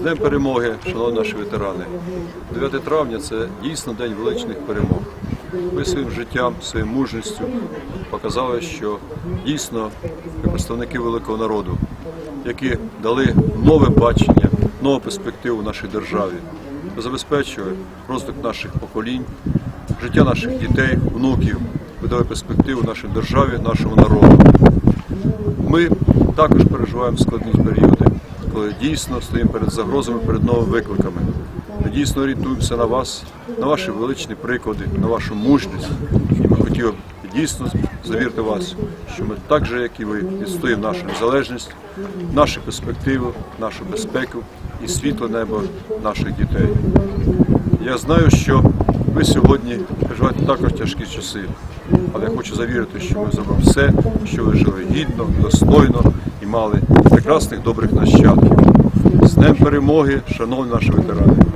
З Днем перемоги, шановні наші ветерани. 9 травня це дійсно день величних перемог. Ви своїм життям, своєю мужністю показали, що дійсно ви представники великого народу, які дали нове бачення, нову перспективу нашій державі, забезпечили розвиток наших поколінь, життя наших дітей, внуків, ви дали перспективу нашій державі, нашому народу. Ми також переживаємо складні періоди, коли дійсно стоїмо перед загрозами, перед новими викликами. Ми дійсно орієнтуємося на вас, на ваші величні приклади, на вашу мужність. І ми хотіли б дійсно завірити вас, що ми так же, як і ви, відстоїмо нашу незалежність, наші перспективи, нашу безпеку і світле небо наших дітей. Я знаю, що ви сьогодні переживаєте також тяжкі часи, але я хочу завірити, що ми зробимо все, що ви жили гідно, достойно і мали прекрасних добрих нащадків. З Днем перемоги, шановні наші ветерани!